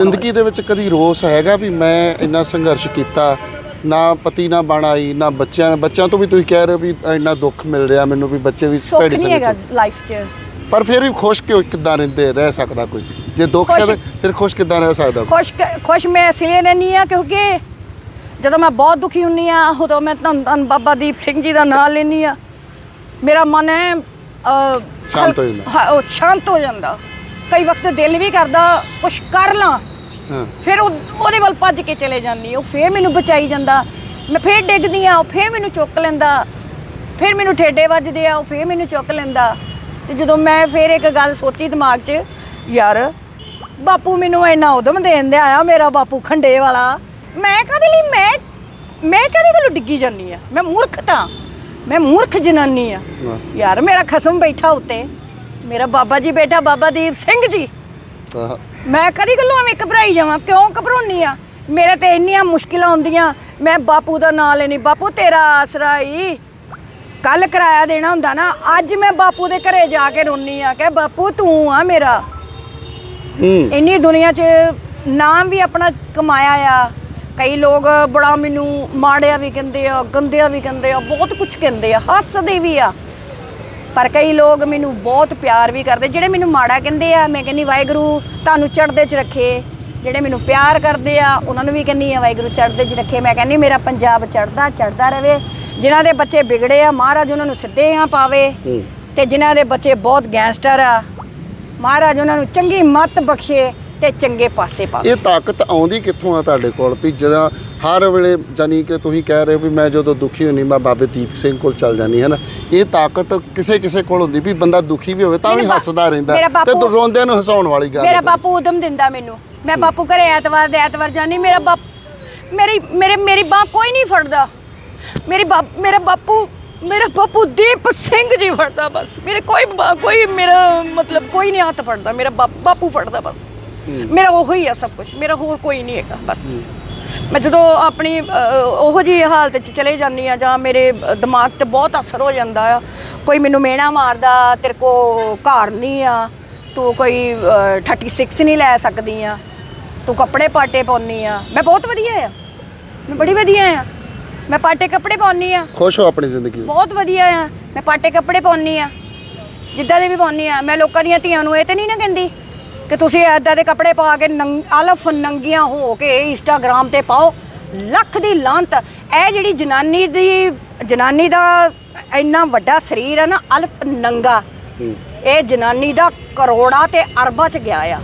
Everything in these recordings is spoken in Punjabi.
ਜ਼ਿੰਦਗੀ ਦੇ ਵਿੱਚ ਕਦੀ ਰੋਸ ਹੈਗਾ ਵੀ ਮੈਂ ਇੰਨਾ ਸੰਘਰਸ਼ ਕੀਤਾ ਨਾ ਪਤੀ ਨਾ ਬਣ ਆਈ ਨਾ ਬੱਚਿਆਂ ਬੱਚਿਆਂ ਤੋਂ ਵੀ ਤੁਸੀਂ ਕਹਿ ਰਹੇ ਹੋ ਵੀ ਇੰਨਾ ਦੁੱਖ ਮਿਲ ਰਿਹਾ ਮੈਨੂੰ ਵੀ ਬੱਚੇ ਵੀ ਸੁੱਖ ਭੈੜੀ ਨਹੀਂ ਹੈਗਾ ਸੰਗਤ 'ਚ। ਲਾਈਫ 'ਚ। ਪਰ ਫਿਰ ਵੀ ਖੁਸ਼ ਕਿਉਂ ਕਿੱਦਾਂ ਰਹਿੰਦੇ ਰਹਿ ਸਕਦਾ ਕੋਈ? ਜੇ ਦੁੱਖ ਹੈ ਤਾਂ ਫਿਰ ਖੁਸ਼ ਕਿੱਦਾਂ ਰਹਿ ਸਕਦਾ ਖੁਸ਼ ਖੁਸ਼ ਮੈਂ ਇਸ ਲਈ ਰਹਿੰਦੀ ਆ ਕਿਉਂਕਿ ਜਦੋਂ ਮੈਂ ਬਹੁਤ ਦੁਖੀ ਹੁੰਨੀ ਆ ਉਦੋਂ ਮੈਂ ਧੰਨ ਧੰਨ ਬਾਬਾ ਦੀਪ ਸਿੰਘ ਜੀ ਦਾ ਨਾਮ ਲੈਂਦੀ ਆ ਮੇਰਾ ਮਨ ਹੈ ਅਹ, ਸ਼ਾਂਤ ਹੋ ਜਾਂਦਾ। ਹਾਂ, ਉਹ ਸ਼ਾਂਤ ਹੋ ਜਾਂਦਾ। ਕਈ ਵਕਤ ਦਿਲ ਵੀ ਕਰਦਾ ਕੁਛ ਕਰ ਲਾਂ। ਫਿਰ ਉਹ ਉਹਦੇ ਵੱਲ ਭੱਜ ਕੇ ਚਲੇ ਜਾਂਦੀ ਉਹ ਫੇਰ ਮੈਨੂੰ ਬਚਾਈ ਜਾਂਦਾ। ਮੈਂ ਫੇਰ ਡਿੱਗਦੀ ਆ ਉਹ ਫੇਰ ਮੈਨੂੰ ਚੁੱਕ ਲੈਂਦਾ। ਫਿਰ ਮੈਨੂੰ ਠੇਡੇ ਵੱਜਦੇ ਆ ਉਹ ਫੇਰ ਮੈਨੂੰ ਚੁੱਕ ਲੈਂਦਾ। ਤੇ ਜਦੋਂ ਮੈਂ ਫੇਰ ਇੱਕ ਗੱਲ ਸੋਚੀ ਦਿਮਾਗ 'ਚ ਯਾਰ ਬਾਪੂ ਮੈਨੂੰ ਇੰਨਾ ਉਦਮ ਦੇਣ ਦੇ ਆਇਆ ਮੇਰਾ ਬਾਪੂ ਖੰਡੇ ਵਾਲਾ। ਮੈਂ ਕਦੇ ਲਈ ਮੈਂ ਮੈਂ ਕਦੇ ਕੋਲ ਡਿੱਗੀ ਜਾਂਦੀ ਆ? ਮੈਂ ਮੂਰਖ ਤਾਂ। ਮੈਂ ਮੂਰਖ ਜਨਾਨੀ ਆ। ਵਾਹ। ਯਾਰ ਮੇਰਾ ਖਸਮ ਬੈਠਾ ਉੱਤੇ। ਮੇਰਾ ਬਾਬਾ ਜੀ ਬੈਠਾ ਬਾਬਾ ਦੀਪ ਸਿੰਘ ਜੀ। ਆਹ, ਮੈਂ ਕਦੀ ਗੱਲੋਂ ਐਵੇਂ ਘਬਰਾਈ ਜਾਵਾਂ? ਕਿਉਂ ਘਬਰਾਉਣੀ ਆ? ਮੇਰੇ ਤੇ ਇੰਨੀਆਂ ਮੁਸ਼ਕਿਲਾਂ ਆਉਂਦੀਆਂ। ਮੈਂ ਬਾਪੂ ਦਾ ਨਾਂ ਲੈਣੀ। ਬਾਪੂ ਤੇਰਾ ਆਸਰਾ ਹੀ ਕੱਲ ਕਿਰਾਇਆ ਦੇਣਾ ਹੁੰਦਾ ਨਾ। ਅੱਜ ਮੈਂ ਬਾਪੂ ਦੇ ਘਰੇ ਜਾ ਕੇ ਰੋਣੀ ਆ। ਕਿ ਬਾਪੂ ਤੂੰ ਆ ਮੇਰਾ। ਹੂੰ। ਇੰਨੀ ਦੁਨੀਆ 'ਚ ਨਾਮ ਵੀ ਆਪਣਾ ਕਮਾਇਆ ਆ। ਕਈ ਲੋਕ ਬੜਾ ਮੈਨੂੰ ਮਾੜਿਆ ਵੀ ਕਹਿੰਦੇ ਆ ਗੰਦਿਆ ਵੀ ਕਹਿੰਦੇ ਆ ਬਹੁਤ ਕੁਝ ਕਹਿੰਦੇ ਆ। ਹੱਸਦੇ ਵੀ ਆ। ਪਰ ਕਈ ਲੋਕ ਮੈਨੂੰ ਬਹੁਤ ਪਿਆਰ ਵੀ ਕਰਦੇ ਜਿਹੜੇ ਮੈਨੂੰ ਮਾੜਾ ਕਹਿੰਦੇ ਆ ਮੈਂ ਕਹਿੰਨੀ ਵਾਹਿਗੁਰੂ ਤੁਹਾਨੂੰ ਚੜ੍ਹਦੇ 'ਚ ਰੱਖੇ। ਜਿਹੜੇ ਮੈਨੂੰ ਪਿਆਰ ਕਰਦੇ ਆ ਉਹਨਾਂ ਨੂੰ ਵੀ ਕਹਿੰਨੀ ਆ ਵਾਹਿਗੁਰੂ ਚੜ੍ਹਦੇ 'ਚ ਰੱਖੇ। ਮੈਂ ਕਹਿੰਨੀ ਮੇਰਾ ਪੰਜਾਬ ਚੜ੍ਹਦਾ ਚੜ੍ਹਦਾ ਰਵੇ। ਜਿਨ੍ਹਾਂ ਦੇ ਬੱਚੇ ਵਿਗੜੇ ਆ ਮਹਾਰਾਜ ਉਹਨਾਂ ਨੂੰ ਸਿੱਧੇ ਆ ਪਾਵੇ। ਤੇ ਜਿਨ੍ਹਾਂ ਦੇ ਬੱਚੇ ਬਹੁਤ ਗੈਂਗਸਟਰ ਆ ਮਹਾਰਾਜ ਉਹਨਾਂ ਨੂੰ ਚੰਗੀ ਮੱਤ ਬਖਸ਼ੇ ਤੇ ਚੰਗੇ ਪਾਸੇ ਪਾਵੇ ਇਹ ਤਾਕਤ ਆਉਂਦੀ ਕਿੱਥੋਂ ਆ ਤੁਹਾਡੇ ਕੋਲ? ਵੀ ਜਦੋਂ ਹਰ ਵੇਲੇ ਜਾਨੀ ਕਿ ਤੁਸੀਂ ਕਹਿ ਰਹੇ ਹੋ ਵੀ ਮੈਂ ਜਦੋਂ ਦੁਖੀ ਹੁੰਨੀ ਮੈਂ ਬਾਬੇ ਦੀਪ ਸਿੰਘ ਕੋਲ ਚੱਲ ਜਾਨੀ ਹੈ ਨਾ ਇਹ ਤਾਕਤ ਕਿਸੇ ਕਿਸੇ ਕੋਲ ਹੁੰਦੀ ਵੀ ਬੰਦਾ ਦੁਖੀ ਵੀ ਹੋਵੇ ਤਾਂ ਵੀ ਹੱਸਦਾ ਰਹਿੰਦਾ। ਤੇ ਰੋਂਦਿਆਂ ਨੂੰ ਹਸਾਉਣ ਵਾਲੀ ਗੱਲ ਮੇਰਾ। ਬਾਪੂ ਉਦਮ ਦਿੰਦਾ ਮੈਨੂੰ। ਮੈਂ ਬਾਪੂ ਘਰੇ ਐਤਵਾਰ ਦੇ ਐਤਵਾਰ ਜਾਨੀ ਮੇਰਾ ਬਾਪ ਮੇਰੀ ਮੇਰੇ ਮੇਰੀ ਬਾਹ ਕੋਈ ਨਹੀਂ ਫੜਦਾ। ਮੇਰੀ ਬਾਪ ਮੇਰਾ ਬਾਪੂ ਮੇਰਾ ਬਾਪੂ ਦੀਪ ਸਿੰਘ ਜੀ ਫੜਦਾ ਬਸ। ਮੇਰੇ ਕੋਈ ਕੋਈ ਮੇਰਾ ਮਤਲਬ ਕੋਈ ਨਹੀਂ ਹੱਥ ਫੜਦਾ। ਮੇਰਾ ਬਾਪ- ਬਾਪੂ ਫੜਦਾ ਬਸ। ਮੇਰਾ ਉਹੋ ਹੀ ਆ ਸਭ ਕੁਝ ਮੇਰਾ ਹੋਰ ਕੋਈ ਨਹੀਂ ਹੈਗਾ ਬਸ। ਮੈਂ ਜਦੋਂ ਆਪਣੀ ਉਹੋ ਜੀ ਹਾਲਤ 'ਚ ਚਲੇ ਜਾਂਦੀ ਆ ਜਾਂ ਮੇਰੇ ਦਿਮਾਗ ਤੇ ਬਹੁਤ ਅਸਰ ਹੋ ਜਾਂਦਾ ਆ। ਕੋਈ ਮੈਨੂੰ ਮੇਣਾ ਮਾਰਦਾ ਤੇਰੇ ਕੋ ਘਰ ਨਹੀਂ ਆ ਤੂੰ ਕੋਈ ਅਹ, 36 ਨਹੀਂ ਲੈ ਸਕਦੀ ਆ ਤੂੰ ਕੱਪੜੇ ਪਾਟੇ ਪਾਉਣੀ ਆ। ਮੈਂ ਬਹੁਤ ਵਧੀਆ ਆ। ਮੈਂ ਬੜੀ ਵਧੀਆ ਆ। ਮੈਂ ਪਾਟੇ ਕੱਪੜੇ ਪਾਉਣੀ ਆ। ਖੁਸ਼ ਹੋ ਆਪਣੀ ਜ਼ਿੰਦਗੀ। ਬਹੁਤ ਵਧੀਆ ਆ। ਮੈਂ ਪਾਟੇ ਕੱਪੜੇ ਪਾਉਣੀ ਆ। ਜਿੱਦਾਂ ਦੇ ਵੀ ਪਾਉਣੀ ਆ। ਮੈਂ ਲੋਕਾਂ ਦੀਆਂ ਧੀਆਂ ਨੂੰ ਇਹ ਤੇ ਨਹੀਂ ਨਾ ਕਹਿੰਦੀ ਕਿ ਤੁਸੀਂ ਐਦਾਂ ਦੇ ਕੱਪੜੇ ਪਾ ਕੇ ਅਲਫ ਨੰਗੀਆਂ ਹੋ ਕੇ ਇੰਸਟਾਗ੍ਰam ਤੇ ਪਾਓ ਲੱਖ ਦੀ ਲਾਂਤ ਇਹ ਜਿਹੜੀ ਜਨਾਨੀ ਦੀ ਜਨਾਨੀ ਦਾ ਇੰਨਾ ਵੱਡਾ ਸਰੀਰ ਆ ਨਾ ਅਲਫ ਨੰਗਾ। ਹੂੰ। ਇਹ ਜਨਾਨੀ ਦਾ ਕਰੋੜਾਂ ਤੇ ਅਰਬਾਂ ਚ ਗਿਆ ਆ।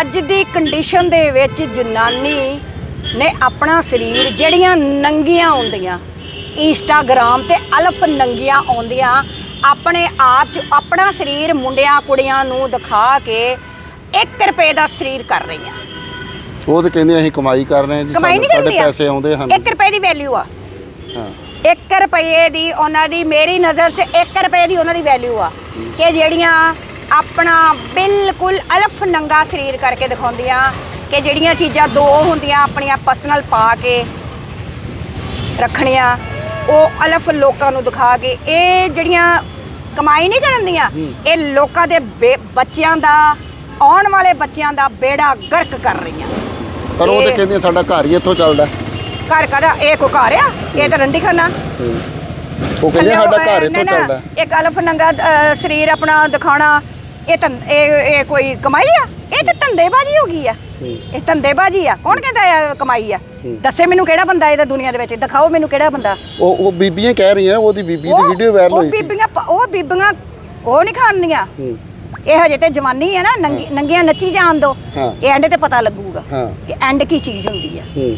ਅੱਜ ਦੀ ਕੰਡੀਸ਼ਨ ਦੇ ਵਿੱਚ ਜਨਾਨੀ ਨੇ ਆਪਣਾ ਸਰੀਰ ਜਿਹੜੀਆਂ ਨੰਗੀਆਂ ਹੁੰਦੀਆਂ ਇੰਸਟਾਗ੍ਰਾਮ ਤੇ ਅਲਫ ਨੰਗੀਆਂ ਆਉਂਦੀਆਂ ਆਪਣੇ ਆਪ ਚ ਆਪਣਾ ਸਰੀਰ ਮੁੰਡਿਆਂ ਕੁੜੀਆਂ ਨੂੰ ਦਿਖਾ ਕੇ 1 ਰੁਪਏ ਦਾ ਸਰੀਰ ਕਰ ਰਹੀਆਂ ਉਹ ਤੇ ਕਹਿੰਦੇ ਅਸੀਂ ਕਮਾਈ ਕਰ ਰਹੇ ਹਾਂ ਜੀ ਕਮਾਈ ਸਾਨੂੰ ਨਹੀਂ ਸਾਡੇ ਪੈਸੇ ਆਉਂਦੇ ਹਨ। 1 ਰੁਪਏ ਦੀ ਵੈਲਿਊ ਆ। ਹਾਂ। 1 ਰੁਪਏ ਦੀ ਉਹਨਾਂ ਦੀ ਮੇਰੀ ਨਜ਼ਰ 'ਚ 1 ਰੁਪਏ ਦੀ ਉਹਨਾਂ ਦੀ ਵੈਲਿਊ ਆ ਕਿ ਜਿਹੜੀਆਂ ਆਪਣਾ ਬਿਲਕੁਲ ਅਲਫ ਨੰਗਾ ਸਰੀਰ ਕਰਕੇ ਦਿਖਾਉਂਦੀਆਂ ਕਿ ਜਿਹੜੀਆਂ ਚੀਜ਼ਾਂ ਦੋ ਹੁੰਦੀਆਂ ਆਪਣੀਆਂ ਪਰਸਨਲ ਪਾ ਕੇ ਰੱਖਣੀਆਂ ਉਹ ਅਲਫ ਲੋਕਾਂ ਨੂੰ ਦਿਖਾ ਕੇ ਇਹ ਜਿਹੜੀਆਂ ਕਮਾਈ ਨਹੀਂ ਕਰਨ ਦੀਆਂ ਇਹ ਲੋਕਾਂ ਦੇ ਬੱਚਿਆਂ ਦਾ ਆਉਣ ਵਾਲੇ ਬੱਚਿਆਂ ਦਾ ਬੇੜਾ ਗਰਕ ਕਰ ਰਹੀਆਂ। ਪਰ ਉਹ ਤੇ ਇਹ- ਕਹਿੰਦੇ ਸਾਡਾ ਘਰ ਹੀ ਇੱਥੋਂ ਚੱਲਦਾ। ਘਰ ਕਰਾ ਇਹ ਕੋ ਘਰ ਆ? ਇਹ ਤਾਂ ਰੰਡੀ ਖਾਨਾ। ਉਹ ਕਹਿੰਦੇ ਥੱਲੇ ਸਾਡਾ ਘਰ ਇਹਨੇ ਇੱਥੋਂ ਨਾ ਚੱਲਦਾ। ਇੱਕ ਅਲਫ ਨੰਗਾ ਅ, ਸਰੀਰ ਆਪਣਾ ਦਿਖਾਉਣਾ ਇਹ ਤਾਂ ਇਹ ਇਹ ਕੋਈ ਕਮਾਈ ਆ? ਇਹ ਤਾਂ ਧੰਦੇਬਾਜ਼ੀ ਹੋ ਗਈ ਆ। ਇਹ ਧੰਦੇਬਾਜ਼ੀ ਆ। ਕੌਣ ਕਹਿੰਦਾ ਆ ਕਮਾਈ ਆ? ਦੱਸੇ ਮੈਨੂੰ ਕਿਹੜਾ ਬੰਦਾ ਇਹਦਾ ਦੁਨੀਆ ਦੇ ਵਿੱਚ? ਦਿਖਾਓ ਮੈਨੂੰ ਕਿਹੜਾ ਬੰਦਾ। ਉਹ ਉਹ ਬੀਬੀਆਂ ਕਹਿ ਰਹੀਆਂ ਉਹਦੀ ਬੀਬੀ ਦੀ ਵੀਡੀਓ ਵਾਇਰਲ ਉਹ ਹੋਈ ਸੀ। ਬੀਬੀਆਂ ਪ- ਉਹ ਬੀਬੀਆਂ ਉਹ ਨਹੀਂ ਖਾਂਦੀਆਂ। ਹੂੰ। ਇਹ ਹਜੇ ਤੇ ਜਵਾਨੀ ਹੈ ਨਾ ਨੰਗੀ ਨੰਗੀਆਂ ਨੱਚੀ ਜਾਣ ਦੋ। ਇਹ ਐਂਡ ਤੇ ਪਤਾ ਲੱਗੂਗਾ ਕਿ ਐਂਡ ਕੀ ਚੀਜ਼ ਹੁੰਦੀ ਆ। ਹੂੰ।